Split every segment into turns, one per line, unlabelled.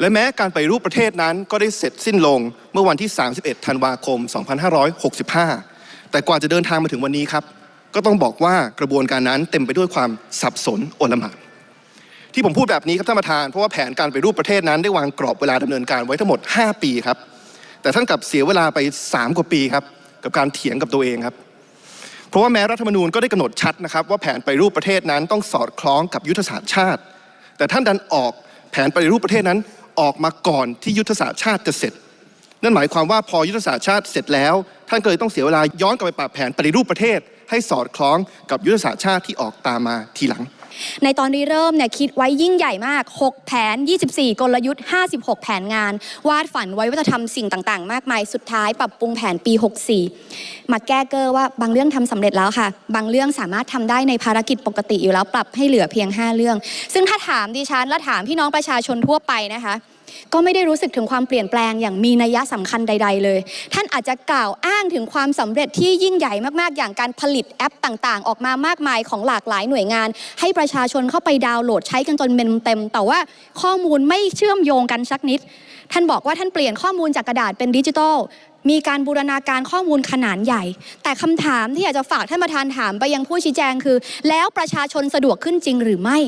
และแม้การไปรูปประเทศนั้นก็ได้เสร็จสิ้นลงเมื่อวันที่ 31 ธันวาคม 2565 แต่กว่าจะเดินทางมาถึงวันนี้ครับ ก็ต้องบอกว่ากระบวนการนั้นเต็มไปด้วยความสับสนโอลหม่านที่ผมพูดแบบนี้ครับท่านประธานเพราะว่าแผนการไปรูปประเทศนั้นได้วางกรอบเวลาดำเนินการไว้ทั้งหมด 5 ปีครับ แต่ท่านกลับเสียเวลาไป 3 กว่าปีครับกับการเถียงกับตัวเองครับ เพราะว่าแม้รัฐธรรมนูญก็ได้กำหนดชัดนะครับ ว่าแผนไปรูปประเทศนั้นต้องสอดคล้องกับยุทธศาสตร์ชาติ แต่ท่านดันออกแผนไปรูปประเทศนั้น ออกมาก่อนที่ยุทธศาสตร์ชาติจะเสร็จ นั่นหมายความว่าพอยุทธศาสตร์ชาติเสร็จแล้ว ท่านก็เลยต้องเสียเวลาย้อนกลับไปปรับแผนปฏิรูปประเทศ ให้สอดคล้องกับยุทธศาสตร์ชาติที่ออกตามมาทีหลัง
ในตอนนี้เริ่มเนี่ยคิดไว้ยิ่งใหญ่มาก 6 แผน 24 กลยุทธ์ 56 แผนงาน วาดฝันไว้ว่าจะทำสิ่งต่างๆ มากมาย สุดท้ายปรับปรุงแผนปี 64 มาแก้เกอร์ว่าบางเรื่องทำสำเร็จแล้วค่ะ บางเรื่องสามารถทำได้ในภารกิจปกติอยู่แล้วปรับให้เหลือเพียง 5 เรื่อง ซึ่งถ้าถามดิฉันและถามพี่น้องประชาชนทั่วไปนะคะ ก็ไม่ได้รู้สึกถึงความเปลี่ยนแปลงอย่างมีนัยสำคัญใด ๆ เลย ท่านอาจจะกล่าวอ้างถึงความสำเร็จที่ยิ่งใหญ่มากๆ อย่างการผลิตแอปต่างๆ ออกมามากมายของหลากหลายหน่วยงาน ให้ประชาชนเข้าไปดาวน์โหลดใช้กันจนเต็มเต็ม แต่ว่าข้อมูลไม่เชื่อมโยงกันสักนิด ท่านบอกว่าท่านเปลี่ยนข้อมูลจากกระดาษเป็นดิจิทัลมีการบูรณาการข้อมูลขนาดใหญ่ แต่คำถามที่อยากจะฝากท่านประธานถามไปยังผู้ชี้แจงคือ แล้วประชาชนสะดวกขึ้นจริงหรือไม่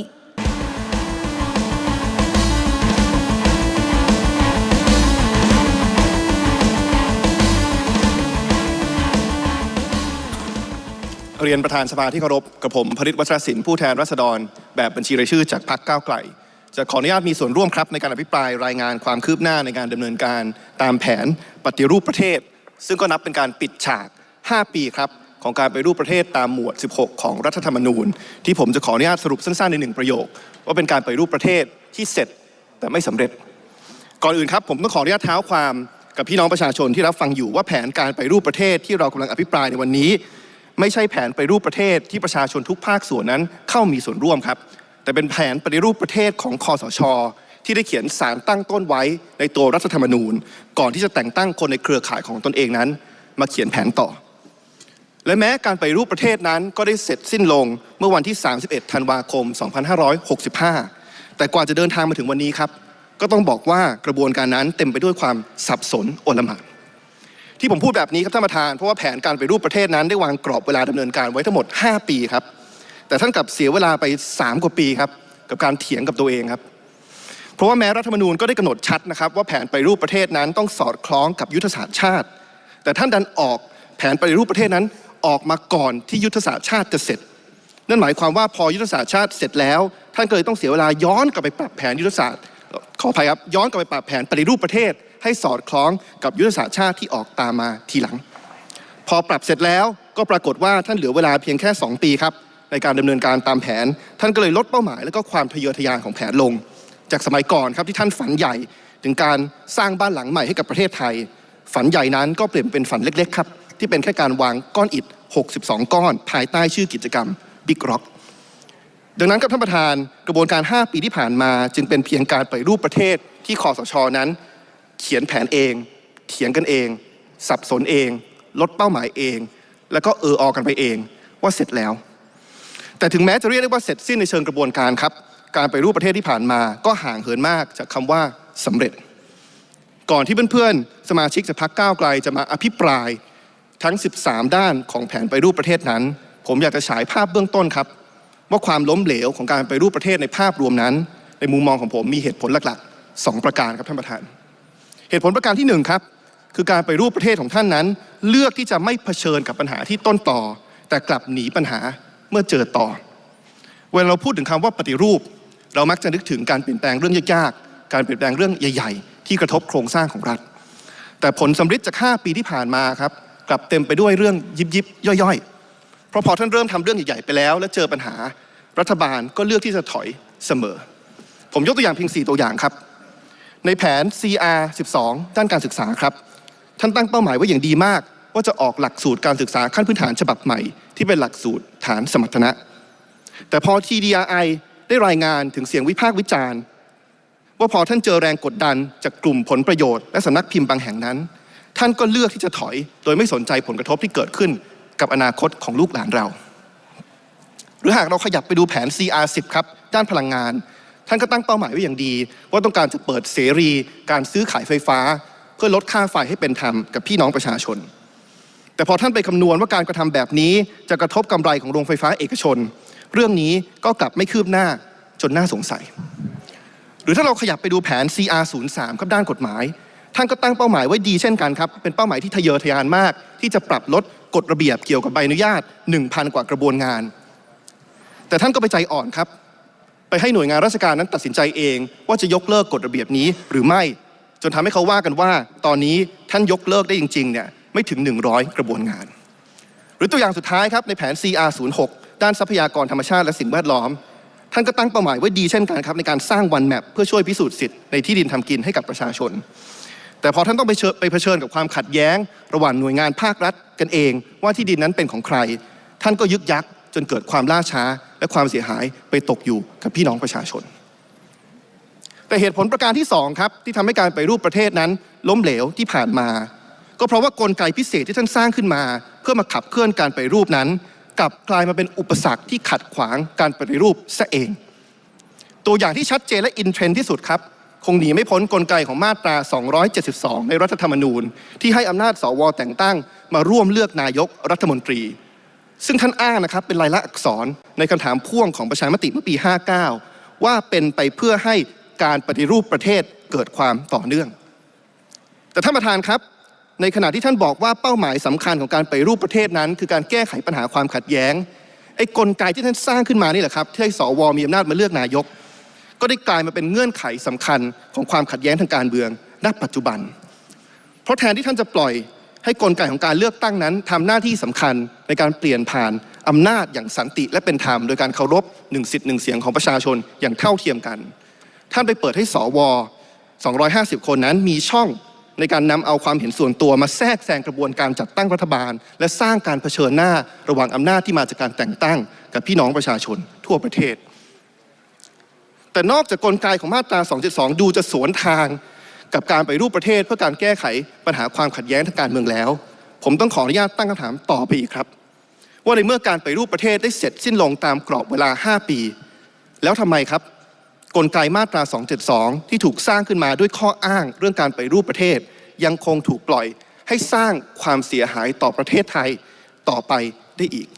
เรียนประธานสภาที่เคารพกับผมพริตวัชรศิลป์ผู้แทนรัษฎร แบบบัญชีรายชื่อจากพรรคก้าวไกล จะขออนุญาตมีส่วนร่วมครับในการอภิปรายรายงานความคืบหน้าในการดำเนินการตามแผนปฏิรูปประเทศ ซึ่งก็นับเป็นการปิดฉาก 5 ปีครับของการไปรูปประเทศตามหมวด 16 ของรัฐธรรมนูญ ที่ผมจะขออนุญาตสรุปสั้นๆในหนึ่งประโยค ว่าเป็นการไปรูปประเทศที่เสร็จแต่ไม่สำเร็จ ก่อนอื่นครับ ผมต้องขออนุญาตเท้าความกับพี่น้องประชาชนที่รับฟังอยู่ว่าแผนการไปรูปประเทศที่เรากำลังอภิปรายในวันนี้ ไม่ใช่แผนไปรูปประเทศที่ประชาชนทุกภาคส่วนนั้นเข้ามีส่วนร่วมครับ แต่เป็นแผนปฏิรูปประเทศของคอสช ที่ได้เขียนสารตั้งต้นไว้ในตัวรัฐธรรมนูญ ก่อนที่จะแต่งตั้งคนในเครือข่ายของตนเองนั้น มาเขียนแผนต่อ และแม้การไปรูปประเทศนั้นก็ได้เสร็จสิ้นลงเมื่อวันที่ 31 ธันวาคม 2565 แต่กว่าจะเดินทางมาถึงวันนี้ครับก็ต้องบอกว่ากระบวนการนั้นเต็มไปด้วยความสับสนโอลหม่าน ที่ผมพูดแบบนี้ครับท่านประธานเพราะว่าแผนการไปรูปประเทศนั้นได้วางกรอบเวลาดำเนินการไว้ทั้งหมด 5 ปีครับ แต่ท่านกลับเสียเวลาไป 3 กว่าปีครับกับการเถียงกับตัวเองครับ เพราะว่าแม้รัฐธรรมนูญก็ได้กำหนดชัดนะครับว่าแผนไปรูปประเทศนั้นต้องสอดคล้องกับยุทธศาสตร์ชาติ แต่ท่านดันออกแผนไปรูปประเทศนั้นออกมาก่อนที่ยุทธศาสตร์ชาติจะเสร็จ นั่นหมายความว่าพอยุทธศาสตร์ชาติเสร็จแล้ว ท่านก็เลยต้องเสียเวลาย้อนกลับไปปรับแผนยุทธศาสตร์ขออภัยครับย้อนกลับไปปรับแผนปฏิรูปประเทศ ให้สอดคล้องกับยุทธศาสตร์ชาติที่ออกตามมาทีหลัง พอปรับเสร็จแล้วก็ปรากฏว่าท่านเหลือเวลาเพียงแค่ 2 ปีครับในการดำเนินการตามแผน ท่านก็เลยลดเป้าหมาย และก็ความทะเยอทะยานของแผนลง จากสมัยก่อนครับที่ท่านฝันใหญ่ถึงการสร้างบ้านหลังใหม่ให้กับประเทศไทย ฝันใหญ่นั้นก็เปลี่ยนเป็นฝันเล็ก ๆ ครับ ที่เป็นแค่การวางก้อนอิฐ 62 ก้อน ภายใต้ชื่อกิจกรรม Big Rock ดังนั้นครับท่านประธานกระบวนการ 5 ปีที่ผ่านมา จึงเป็นเพียงการไปรูปประเทศที่คอสชนั้น เขียนแผนเอง เถียงกันเอง สับสนเอง ลดเป้าหมายเอง แล้วก็เออออกันไปเองว่าเสร็จแล้ว แต่ถึงแม้จะเรียกได้ว่าเสร็จสิ้นในเชิงกระบวนการครับ การไปรูปประเทศที่ผ่านมาก็ห่างเหินมากจากคำว่าสำเร็จ ก่อนที่เพื่อนๆ สมาชิกจากพรรคก้าวไกลจะมาอภิปรายทั้ง 13 ด้านของแผนไปรูปประเทศนั้น ผมอยากจะฉายภาพเบื้องต้นครับ ว่าความล้มเหลวของการไปรูปประเทศในภาพรวมนั้น ในมุมมองของผมมีเหตุผลหลักๆ 2 ประการครับท่านประธาน เหตุผลประการที่หนึ่งครับคือการไปรูปประเทศของท่านนั้น เลือกที่จะไม่เผชิญกับปัญหาที่ต้นต่อ แต่กลับหนีปัญหาเมื่อเจอต่อ เวลาเราพูดถึงคำว่าปฏิรูป เรามักจะนึกถึงการเปลี่ยนแปลงเรื่องยากๆการเปลี่ยนแปลงเรื่องใหญ่ๆ ที่กระทบโครงสร้างของรัฐ แต่ผลสำฤทธิ์จาก 5 ปีที่ผ่านมาครับกลับเต็มไปด้วยเรื่องยิบยิบย่อยๆ เพราะพอท่านเริ่มทำเรื่องใหญ่ๆไปแล้ว และเจอปัญหารัฐบาลก็เลือกที่จะถอยเสมอ ผมยกตัวอย่างเพียง 4 ตัวอย่างครับ ในแผน CR 12 ด้านการศึกษาครับ ท่านตั้งเป้าหมายไว้อย่างดีมาก ว่าจะออกหลักสูตรการศึกษาขั้นพื้นฐานฉบับใหม่ ที่เป็นหลักสูตรฐานสมรรถนะ แต่พอ TDRI ได้รายงานถึงเสียงวิพากษ์วิจารณ์ ว่าพอท่านเจอแรงกดดันจากกลุ่มผลประโยชน์และสำนักพิมพ์บางแห่งนั้น ท่านก็เลือกที่จะถอย โดยไม่สนใจผลกระทบที่เกิดขึ้นกับอนาคตของลูกหลานเรา หรือหากเราขยับไปดูแผน CR10 ครับด้านพลังงาน ท่านก็ตั้งเป้าหมายไว้อย่างดี ว่าต้องการจะเปิดเสรีการซื้อขายไฟฟ้า เพื่อลดค่าไฟให้เป็นธรรมกับพี่น้องประชาชน แต่พอท่านไปคำนวณว่าการกระทำแบบนี้จะกระทบกำไรของโรงไฟฟ้าเอกชน เรื่องนี้ก็กลับไม่คืบหน้าจนน่าสงสัย หรือถ้าเราขยับไปดูแผน CR03 ครับด้านกฎหมาย ท่านก็ตั้งเป้าหมายไว้ดีเช่นกันครับเป็นเป้าหมายที่ทะเยอทะยานมาก ที่จะปรับลดกฎระเบียบเกี่ยวกับใบอนุญาต 1,000 กว่ากระบวนงาน แต่ท่านก็ไปใจอ่อนครับ ให้หน่วยงานราชการนั้นตัดสินใจเอง ว่าจะยกเลิกกฎระเบียบนี้หรือไม่ จนทำให้เขาว่ากันว่า ตอนนี้ท่านยกเลิกได้จริงๆเนี่ยไม่ถึง 100 กระบวนงาน หรือตัวอย่างสุดท้ายครับในแผน CR06 ด้านทรัพยากรธรรมชาติและสิ่งแวดล้อม ท่านก็ตั้งเป้าหมายไว้ดีเช่นกันครับในการสร้างวันแมปเพื่อช่วยพิสูจน์สิทธิ์ในที่ดินทำกินให้กับประชาชน แต่พอท่านต้องไปไปเผชิญกับความขัดแย้ง ระหว่างหน่วยงานภาครัฐกันเอง ว่าที่ดินนั้นเป็นของใคร ท่านก็ยึกยัก จนเกิดความล่าช้าและความเสียหายไปตกอยู่กับพี่น้องประชาชน แต่เหตุผลประการที่สองครับที่ทำให้การไปรูปประเทศนั้น ล้มเหลวที่ผ่านมา ก็เพราะว่ากลไกพิเศษที่ท่านสร้างขึ้นมา เพื่อมาขับเคลื่อนการไปรูปนั้น กลับกลายมาเป็นอุปสรรคที่ขัดขวางการปฏิรูปซะเอง ตัวอย่างที่ชัดเจนและอินเทรนที่สุดครับคงหนีไม่พ้นกลไกของมาตรา 272 ในรัฐธรรมนูญ ที่ให้อำนาจสวแต่งตั้งมาร่วมเลือกนายกรัฐมนตรี ซึ่งท่านอ้างนะครับเป็นลายลักษณ์อักษรในคำถามพ่วงของประชามติเมื่อปี 59 ว่าเป็นไปเพื่อให้การปฏิรูปประเทศเกิดความต่อเนื่อง แต่ท่านประธานครับ ในขณะที่ท่านบอกว่าเป้าหมายสำคัญของการไปรูปประเทศนั้น คือการแก้ไขปัญหาความขัดแย้งไอ้กลไกที่ท่านสร้างขึ้นมานี่แหละครับที่ให้สวมีอำนาจมาเลือกนายก ก็ได้กลายมาเป็นเงื่อนไขสำคัญของความขัดแย้งทางการเมืองณปัจจุบัน เพราะแทนที่ท่านจะปล่อย ให้กลไกของการเลือกตั้งนั้นทำหน้าที่สำคัญในการเปลี่ยนผ่านอำนาจอย่างสันติและเป็นธรรมโดยการเคารพหนึ่งสิทธิ์หนึ่งเสียงของประชาชนอย่างเท่าเทียมกัน ท่านไปเปิดให้สว250 คนนั้นมีช่องในการนำเอาความเห็นส่วนตัวมาแทรกแซงกระบวนการจัดตั้งรัฐบาล และสร้างการเผชิญหน้าระหว่างอำนาจที่มาจากการแต่งตั้ง กับพี่น้องประชาชนทั่วประเทศ แต่นอกจากกลไกของมาตรา 272 ดูจะสวนทาง กับการไปรูปประเทศเพื่อการแก้ไขปัญหาความขัดแย้งทางการเมืองแล้ว ผมต้องขออนุญาตตั้งคำถามต่อไปอีกครับ ว่าในเมื่อการไปรูปประเทศได้เสร็จสิ้นลงตามกรอบเวลา 5 ปี แล้วทำไมครับ กลไกมาตรา 272 ที่ถูกสร้างขึ้นมาด้วยข้ออ้างเรื่องการไปรูปประเทศ ยังคงถูกปล่อยให้สร้างความเสียหายต่อประเทศไทยต่อไปได้อีก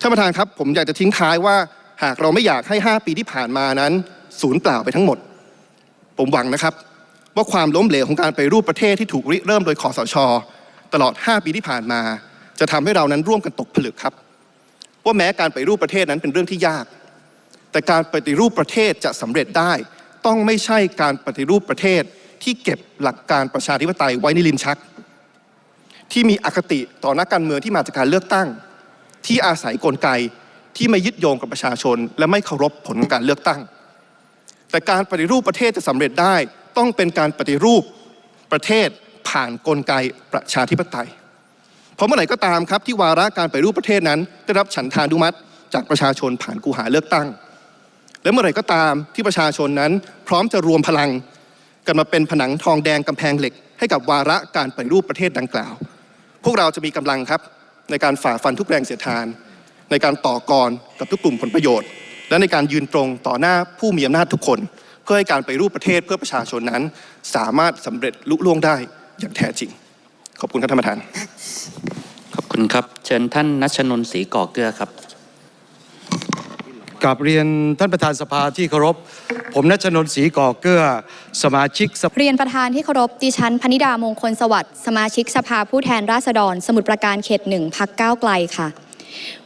ท่านประธานครับ ผมอยากจะทิ้งท้ายว่าหากเราไม่อยากให้ 5 ปีที่ผ่านมานั้น สูญเปล่าไปทั้งหมด ผมหวังนะครับ ว่าความล้มเหลวของการไปรูปประเทศที่ถูกริเริ่มโดยคอสช ตลอด 5 ปีที่ผ่านมา จะทำให้เรานั้นร่วมกันตกผลึกครับ ว่าแม้การไปรูปประเทศนั้นเป็นเรื่องที่ยาก แต่การปฏิรูปประเทศจะสำเร็จได้ ต้องไม่ใช่การปฏิรูปประเทศที่เก็บหลักการประชาธิปไตยไว้ในลิ้นชัก ที่มีอคติต่อนักการเมืองที่มาจากการเลือกตั้ง ที่อาศัยกลไกที่ไม่ยึดโยงกับประชาชน และไม่เคารพผลการเลือกตั้ง แต่การปฏิรูปประเทศจะสำเร็จได้ต้องเป็นการปฏิรูปประเทศผ่านกลไกประชาธิปไตย เพราะเมื่อไหร่ก็ตามครับที่วาระการปฏิรูปประเทศนั้น ได้รับฉันทานุมัติ จากประชาชนผ่านกูหาเลือกตั้ง และเมื่อไหร่ก็ตามที่ประชาชนนั้นพร้อมจะรวมพลัง กันมาเป็นผนังทองแดงกำแพงเหล็ก ให้กับวาระการปฏิรูปประเทศดังกล่าว พวกเราจะมีกำลังครับในการฝ่าฟันทุกแรงเสียดทาน ในการต่อกรกับทุกกลุ่มผลประโยชน์ และในการยืนตรงต่อหน้าผู้มีอำนาจทุกคน เพื่อให้การไปรูปประเทศเพื่อประชาชนนั้น สามารถสำเร็จลุล่วงได้อย่างแท้จริง ขอบคุณครับท่านประธาน
ขอบคุณครับ เชิญท่านนัชนนท์ศรีก่อเกลือครับ
กับเรียนท่านประธานสภาที่เคารพ ผมนัชนนท์ศรีก่อเกื้อ สมาชิกสภา
เรียนประธานที่เคารพ ดิฉันพนิดามงคลสวัสดิ์ สมาชิกสภาผู้แทนราษฎร สมุทรปราการเขตหนึ่งพักก้าวไกลค่ะ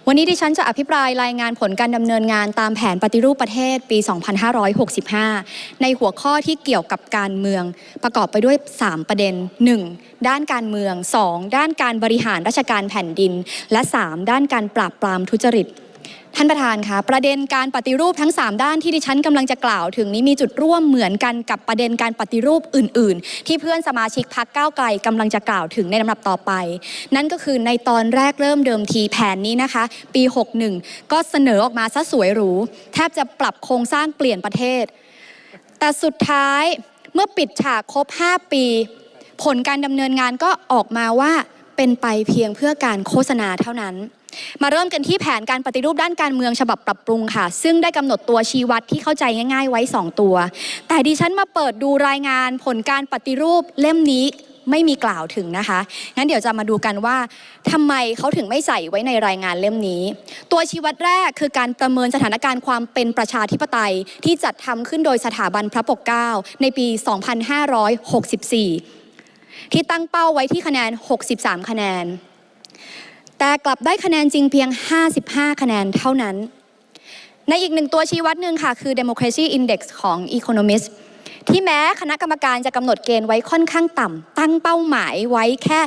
วันนี้ดิฉันจะอภิปรายรายงานผลการดำเนินงานตามแผนปฏิรูปประเทศปี 2565 ในหัวข้อที่เกี่ยวกับการเมือง ประกอบไปด้วย 3 ประเด็น 1. ด้านการเมือง 2. ด้านการบริหารราชการแผ่นดิน และ 3. ด้านการปราบปรามทุจริต ท่านประธานคะประเด็นการปฏิรูปทั้ง 3 ด้านที่ดิฉันกำลังจะกล่าวถึงนี้มีจุดร่วมเหมือนกันกับประเด็นการปฏิรูปอื่น ๆ ที่เพื่อนสมาชิกพักก้าวไกลกำลังจะกล่าวถึงในลำดับต่อไป นั่นก็คือในตอนแรกเริ่มเดิมทีแผนนี้นะคะ ปี 61 ก็เสนอออกมาซะสวยหรูแทบจะปรับโครงสร้างเปลี่ยนประเทศ แต่สุดท้ายเมื่อปิดฉากครบ 5 ปี ผลการดำเนินงานก็ออกมาว่า เป็นไปเพียงเพื่อการโฆษณาเท่านั้น มาเริ่มกันที่แผนการปฏิรูปด้านการเมืองฉบับปรับปรุงค่ะ ซึ่งได้กำหนดตัวชี้วัดที่เข้าใจง่ายๆไว้ 2 ตัว แต่ดิฉันมาเปิดดูรายงานผลการปฏิรูปเล่มนี้ไม่มีกล่าวถึงนะคะ งั้นเดี๋ยวจะมาดูกันว่าทำไมเขาถึงไม่ใส่ไว้ในรายงานเล่มนี้ ตัวชี้วัดแรกคือการประเมินสถานการณ์ความเป็นประชาธิปไตย ที่จัดทำขึ้นโดยสถาบันพระปกเกล้าในปี 2564 ที่ตั้งเป้าไว้ที่คะแนน 63 คะแนน แต่กลับได้คะแนนจริงเพียง 55 คะแนนเท่านั้น ในอีกหนึ่งตัวชี้วัดหนึ่งค่ะ คือ Democracy Index ของ Economist ที่แม้คณะกรรมการจะกำหนดเกณฑ์ไว้ค่อนข้างต่ำตั้งเป้าหมายไว้แค่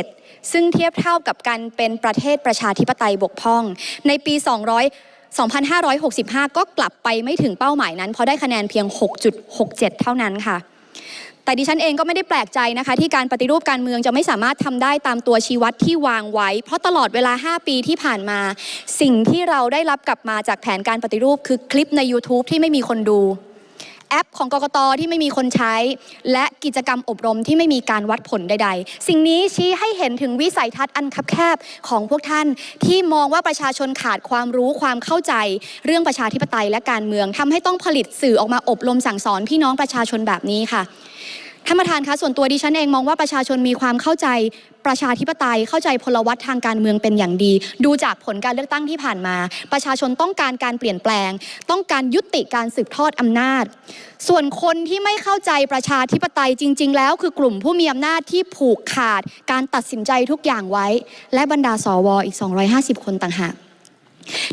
7 ซึ่งเทียบเท่ากับการเป็นประเทศประชาธิปไตยบกพร่อง ในปี 200 2565 ก็กลับไปไม่ถึงเป้าหมายนั้น เพราะได้คะแนนเพียง 6.67 เท่านั้นค่ะ แต่ดิฉันเองก็ไม่ได้แปลกใจนะคะที่การปฏิรูปการเมืองจะไม่สามารถทำได้ตามตัวชี้วัดที่วางไว้ เพราะตลอดเวลา 5 ปีที่ผ่านมา สิ่งที่เราได้รับกลับมาจากแผนการปฏิรูป คือคลิปใน YouTube ที่ไม่มีคนดู แอปของกกตที่ไม่มีคนใช้ และกิจกรรมอบรมที่ไม่มีการวัดผลใด ๆ สิ่งนี้ชี้ให้เห็นถึงวิสัยทัศน์อันคับแคบของพวกท่าน ที่มองว่าประชาชนขาดความรู้ความเข้าใจ เรื่องประชาธิปไตยและการเมืองทำให้ต้องผลิตสื่อออกมาอบรมสั่งสอนพี่น้องประชาชนแบบนี้ค่ะ ท่านประธานคะส่วนตัวดิฉันเองมองว่าประชาชนมีความเข้าใจประชาธิปไตยเข้าใจพลวัตทางการเมืองเป็นอย่างดี ดูจากผลการเลือกตั้งที่ผ่านมา ประชาชนต้องการการเปลี่ยนแปลง ต้องการยุติการสืบทอดอำนาจ ส่วนคนที่ไม่เข้าใจประชาธิปไตยจริง ๆ แล้วคือกลุ่มผู้มีอำนาจที่ผูกขาดการตัดสินใจทุกอย่างไว้ และบรรดาสวอีก 250 คนต่างหาก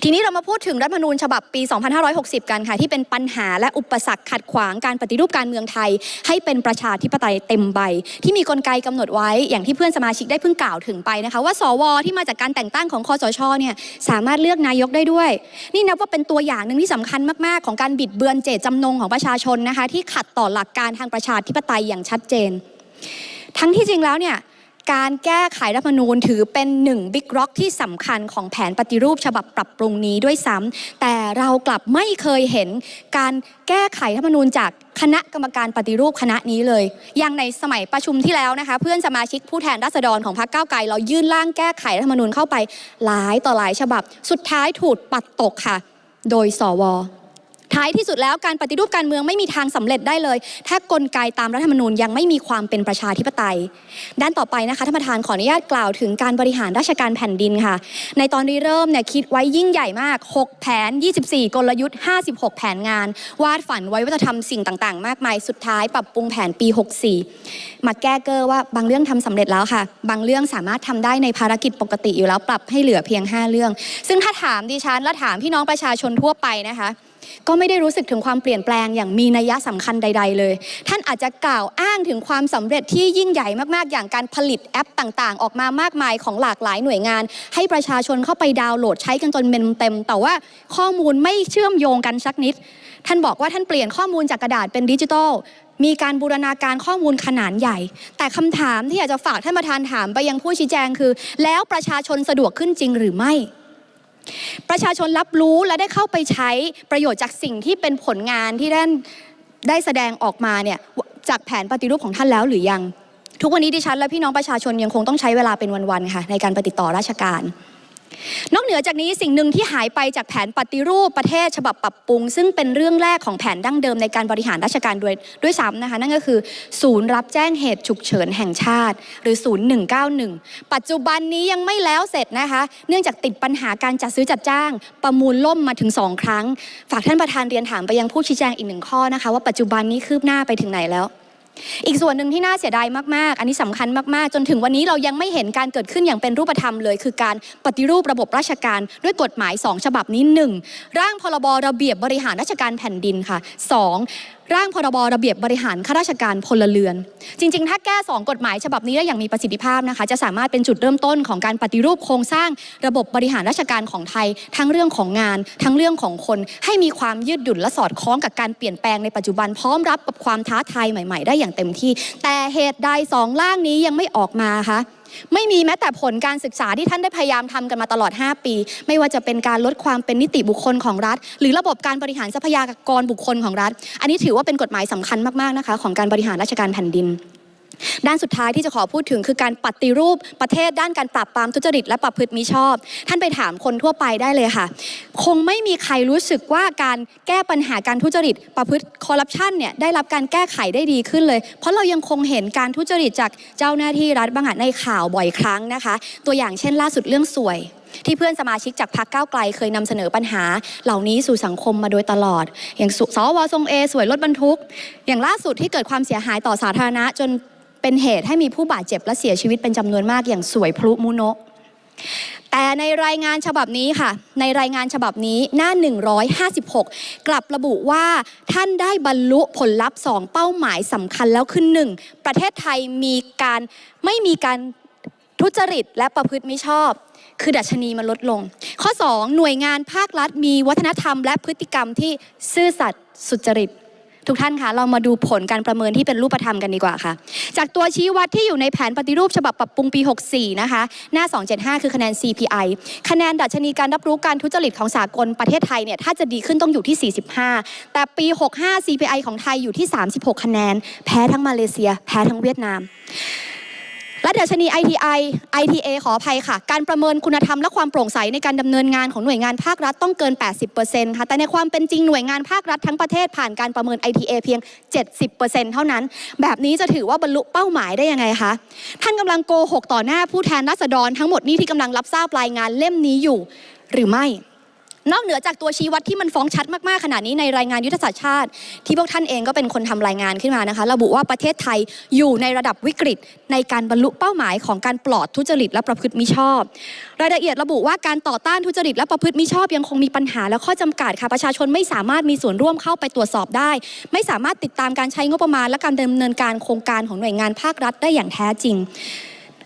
ทีนี้เรามาพูดถึงรัฐมนูญฉบับปี 2560 กันค่ะ ที่เป็นปัญหาและอุปสรรคขัดขวางการปฏิรูปการเมืองไทย ให้เป็นประชาธิปไตยเต็มใบ ที่มีกลไกกำหนดไว้อย่างที่เพื่อนสมาชิกได้เพิ่งกล่าวถึงไปนะคะ ว่าสว ที่มาจากการแต่งตั้งของคอสชเนี่ยสามารถเลือกนายกได้ด้วย นี่นับว่าเป็นตัวอย่างหนึ่งที่สำคัญมาก ๆ ของการบิดเบือนเจตจำนงของประชาชนนะคะที่ขัดต่อหลักการทางประชาธิปไตยอย่างชัดเจน ทั้งที่จริงแล้วเนี่ย การแก้ไขรัฐมนูญถือเป็นหนึ่งบิ๊กร็อกที่สำคัญของแผนปฏิรูปฉบับปรับปรุงนี้ด้วยซ้ำแต่เรากลับไม่เคยเห็นการแก้ไขรัฐมนูญจากคณะกรรมการปฏิรูปคณะนี้เลย อย่างในสมัยประชุมที่แล้วนะคะ เพื่อนสมาชิกผู้แทนราษฎรของพรรคก้าวไกล เรายื่นร่างแก้ไขรัฐมนูญเข้าไปหลายต่อหลายฉบับ สุดท้ายถูกปัดตกค่ะ โดยสว ท้ายที่สุดแล้วการปฏิรูปการเมืองไม่มีทางสำเร็จได้เลย ถ้ากลไกตามรัฐธรรมนูญยังไม่มีความเป็นประชาธิปไตย ด้านต่อไปนะคะท่านประธานขออนุญาตกล่าวถึงการบริหารราชการแผ่นดินค่ะ ในตอนริเริ่มเนี่ยคิดไว้ยิ่งใหญ่มาก 6 แผน 24 กลยุทธ์ 56 แผนงาน วาดฝันไว้ว่าจะทำสิ่งต่างๆ มากมายสุดท้ายปรับปรุงแผนปี 64 มาแก้เกอร์ว่าบางเรื่องทำสำเร็จแล้วค่ะ บางเรื่องสามารถทำได้ในภารกิจปกติอยู่แล้วปรับให้เหลือเพียง 5 เรื่อง ซึ่งถ้าถามดิฉันและถามพี่น้องประชาชนทั่วไปนะคะ ก็ไม่ได้รู้สึกถึงความเปลี่ยนแปลงอย่างมีนัยสำคัญใด ๆ เลย ท่านอาจจะกล่าวอ้างถึงความสำเร็จที่ยิ่งใหญ่มากๆ อย่างการผลิตแอปต่างๆ ออกมามากมายของหลากหลายหน่วยงาน ให้ประชาชนเข้าไปดาวน์โหลดใช้กันจนเมมเต็ม แต่ว่าข้อมูลไม่เชื่อมโยงกันสักนิด ท่านบอกว่าท่านเปลี่ยนข้อมูลจากกระดาษเป็นดิจิทัลมีการบูรณาการข้อมูลขนาดใหญ่ แต่คำถามที่อยากจะฝากท่านประธานถามไปยังผู้ชี้แจงคือ แล้วประชาชนสะดวกขึ้นจริงหรือไม่ ประชาชนรับรู้และได้เข้าไปใช้ประโยชน์จากสิ่งที่เป็นผลงานที่ท่านได้แสดงออกมาเนี่ยจากแผนปฏิรูปของท่านแล้วหรือยัง ทุกวันนี้ดิฉันและพี่น้องประชาชนยังคงต้องใช้เวลาเป็นวันๆค่ะในการปติดต่อราชการ นอกเหนือจากนี้สิ่งหนึ่งที่หายไปจากแผนปฏิรูปประเทศฉบับปรับปรุง ซึ่งเป็นเรื่องแรกของแผนดั้งเดิมในการบริหารราชการด้วยด้วยซ้ำนะคะ นั่นก็คือ ศูนย์รับแจ้งเหตุฉุกเฉินแห่งชาติ หรือศูนย์191 ปัจจุบันนี้ยังไม่แล้วเสร็จนะคะ เนื่องจากติดปัญหาการจัดซื้อจัดจ้าง ประมูลล่มมาถึง 2 ครั้ง ฝากท่านประธานเรียนถามไปยังผู้ชี้แจงอีกหนึ่งข้อนะคะ ว่าปัจจุบันนี้คืบหน้าไปถึงไหนแล้ว อีกส่วนหนึ่งที่น่าเสียดายมากๆ อันนี้สำคัญมากๆ จนถึงวันนี้เรายังไม่เห็นการเกิดขึ้นอย่างเป็นรูปธรรมเลย คือการปฏิรูประบบราชการด้วยกฎหมาย 2 ฉบับนี้ 1. ร่างพรบระเบียบบริหารราชการแผ่นดินค่ะ 2. ร่างพรบระเบียบบริหารข้าราชการพลเรือน จริง ๆ ถ้าแก้ 2 กฎหมายฉบับนี้ได้อย่างมีประสิทธิภาพนะคะ จะสามารถเป็นจุดเริ่มต้นของการปฏิรูปโครงสร้างระบบบริหารราชการของไทย ทั้งเรื่องของงาน ทั้งเรื่องของคน ให้มีความยืดหยุ่นและสอดคล้องกับการเปลี่ยนแปลงในปัจจุบันพร้อมรับกับความท้าทายใหม่ ๆ ได้อย่างเต็มที่ แต่เหตุใดสองร่างนี้ยังไม่ออกมาคะ ไม่มีแม้แต่ผลการศึกษาที่ท่านได้พยายามทำกันมาตลอด 5 ปี ไม่ว่าจะเป็นการลดความเป็นนิติบุคคลของรัฐ หรือระบบการบริหารทรัพยากรบุคคลของรัฐ อันนี้ถือว่าเป็นกฎหมายสำคัญมากๆนะคะของการบริหารราชการแผ่นดิน ด้านสุดท้ายที่จะขอพูดถึงคือการปฏิรูปประเทศด้านการปราบปรามทุจริตและประพฤติมิชอบ ท่านไปถามคนทั่วไปได้เลยค่ะ คงไม่มีใครรู้สึกว่าการแก้ปัญหาการทุจริต ประพฤติคอร์รัปชันเนี่ยได้รับการแก้ไขได้ดีขึ้นเลย เพราะเรายังคงเห็นการทุจริตจากเจ้าหน้าที่รัฐบางอะในข่าวบ่อยครั้งนะคะ ตัวอย่างเช่นล่าสุดเรื่องสวยที่เพื่อนสมาชิกจากพรรคก้าวไกลเคยนำเสนอปัญหา เหล่านี้สู่สังคมมาโดยตลอด อย่างสุสวทรงเอสวยรถบรรทุก อย่างล่าสุดที่เกิดความเสียหายต่อสาธารณะจน เป็นเหตุให้มีผู้บาดเจ็บและเสียชีวิตเป็นจำนวนมากอย่างสวยพลุมุโนะแต่ในรายงานฉบับนี้ค่ะ ในรายงานฉบับนี้หน้า 156 กลับระบุว่าท่านได้บรรลุผลลัพธ์ 2 เป้าหมายสำคัญแล้วคือ 1. ประเทศไทยมีการไม่มีการทุจริตและประพฤติมิชอบ คือดัชนีมันลดลง ข้อ 2 หน่วยงานภาครัฐมีวัฒนธรรมและพฤติกรรมที่ซื่อสัตย์สุจริต ทุกท่านคะเรามาดูผลการประเมินที่เป็นรูปธรรมกันดีกว่าค่ะ จากตัวชี้วัดที่อยู่ในแผนปฏิรูปฉบับปรับปรุงปี 64 นะคะ หน้า 275 คือคะแนน CPI คะแนนดัชนีการรับรู้การทุจริตของสากลประเทศไทยเนี่ยถ้าจะดีขึ้นต้องอยู่ที่ 45 แต่ปี 65 CPI ของไทยอยู่ที่ 36 คะแนน แพ้ทั้งมาเลเซีย แพ้ทั้งเวียดนาม และดัชนี ITI ITA ขออภัยค่ะ การประเมินคุณธรรมและความโปร่งใสในการดำเนินงานของหน่วยงานภาครัฐต้องเกิน 80%ค่ะ แต่ในความเป็นจริงหน่วยงานภาครัฐทั้งประเทศผ่านการประเมิน ITA เพียง 70%เท่านั้น แบบนี้จะถือว่าบรรลุเป้าหมายได้ยังไงคะ ท่านกำลังโกหกต่อหน้าผู้แทนราษฎรทั้งหมดนี้ที่กำลังรับทราบรายงานเล่มนี้อยู่ หรือไม่ นอกเหนือจากตัวชี้วัดที่มันฟ้องชัดมากๆขนาดนี้ในรายงานยุทธศาสตร์ชาติ ที่พวกท่านเองก็เป็นคนทำรายงานขึ้นมานะคะ ระบุว่าประเทศไทยอยู่ในระดับวิกฤต ในการบรรลุเป้าหมายของการปลอดทุจริตและประพฤติมิชอบ รายละเอียดระบุว่าการต่อต้านทุจริตและประพฤติมิชอบ ยังคงมีปัญหาและข้อจำกัดค่ะประชาชนไม่สามารถมีส่วนร่วมเข้าไปตรวจสอบได้ ไม่สามารถติดตามการใช้งบประมาณ และการดำเนินการโครงการของหน่วยงานภาครัฐได้อย่างแท้จริง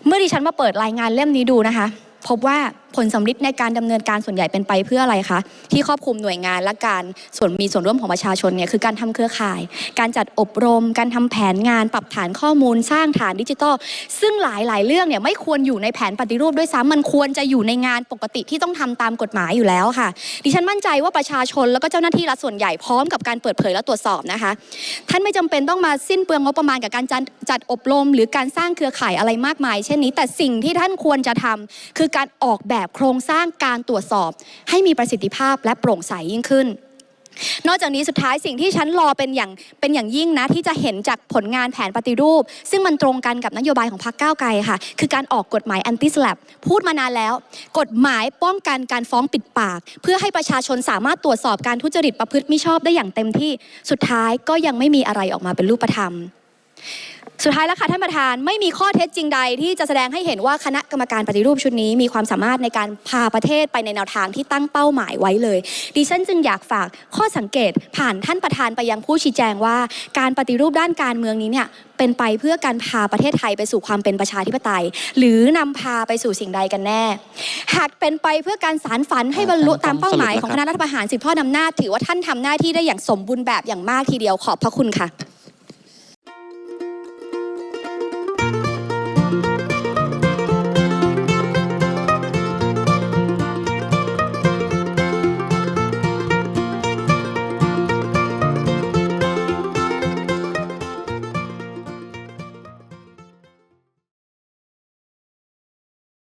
เมื่อดิฉันมาเปิดรายงานเล่มนี้ดูนะคะ พบว่าผลสำลิดในการดำเนินการส่วนใหญ่เป็นไปเพื่ออะไรคะ ที่ครอบคลุมหน่วยงานและการส่วนมีส่วนร่วมของประชาชนเนี่ยคือการทำเครือข่าย การจัดอบรม การทำแผนงาน ปรับฐานข้อมูล สร้างฐานดิจิทัล ซึ่งหลายหลายๆ เรื่องเนี่ยไม่ควรอยู่ในแผนปฏิรูปด้วยซ้ำมันควรจะอยู่ในงานปกติที่ต้องทำตามกฎหมายอยู่แล้วค่ะ ดิฉันมั่นใจว่าประชาชนแล้วก็เจ้าหน้าที่รัฐส่วนใหญ่พร้อมกับการเปิดเผยและตรวจสอบนะคะ ท่านไม่จำเป็นต้องมาสิ้นเปลืองงบประมาณกับการจัดจัดอบรม หรือการสร้างเครือข่ายอะไรมากมาย เช่นนี้ แต่สิ่งที่ท่านควรจะทำคือการออกแบบโครงสร้างการตรวจสอบ ให้มีประสิทธิภาพและโปร่งใสยิ่งขึ้นนอกจากนี้สุดท้ายสิ่งที่ฉันรอเป็นอย่างเป็นอย่างยิ่งนะ ที่จะเห็นจากผลงานแผนปฏิรูป ซึ่งมันตรงกันกับนโยบายของพรรคก้าวไกลค่ะ คือการออกกฎหมาย anti slap พูดมานานแล้ว กฎหมายป้องกันการฟ้องปิดปาก เพื่อให้ประชาชนสามารถตรวจสอบการทุจริตประพฤติมิชอบได้อย่างเต็มที่สุดท้ายก็ยังไม่มีอะไรออกมาเป็นรูปธรรม สุดท้ายแล้วค่ะท่านประธานไม่มีข้อเท็จจริงใด ที่จะแสดงให้เห็นว่าคณะกรรมการปฏิรูปชุดนี้ มีความสามารถในการพาประเทศไปในแนวทางที่ตั้งเป้าหมายไว้เลย ดิฉันจึงอยากฝากข้อสังเกตผ่านท่านประธานไปยังผู้ชี้แจงว่า การปฏิรูปด้านการเมืองนี้เนี่ยเป็นไปเพื่อการพาประเทศไทยไปสู่ความเป็นประชาธิปไตย หรือนำพาไปสู่สิ่งใดกันแน่ หากเป็นไปเพื่อการสารฝันให้บรรลุตามเป้าหมายของคณะรัฐประหารสืบทอดอำนาจถือว่าท่านทำหน้าที่ได้อย่างสมบูรณ์แบบอย่างมากทีเดียวขอบพระคุณค่ะ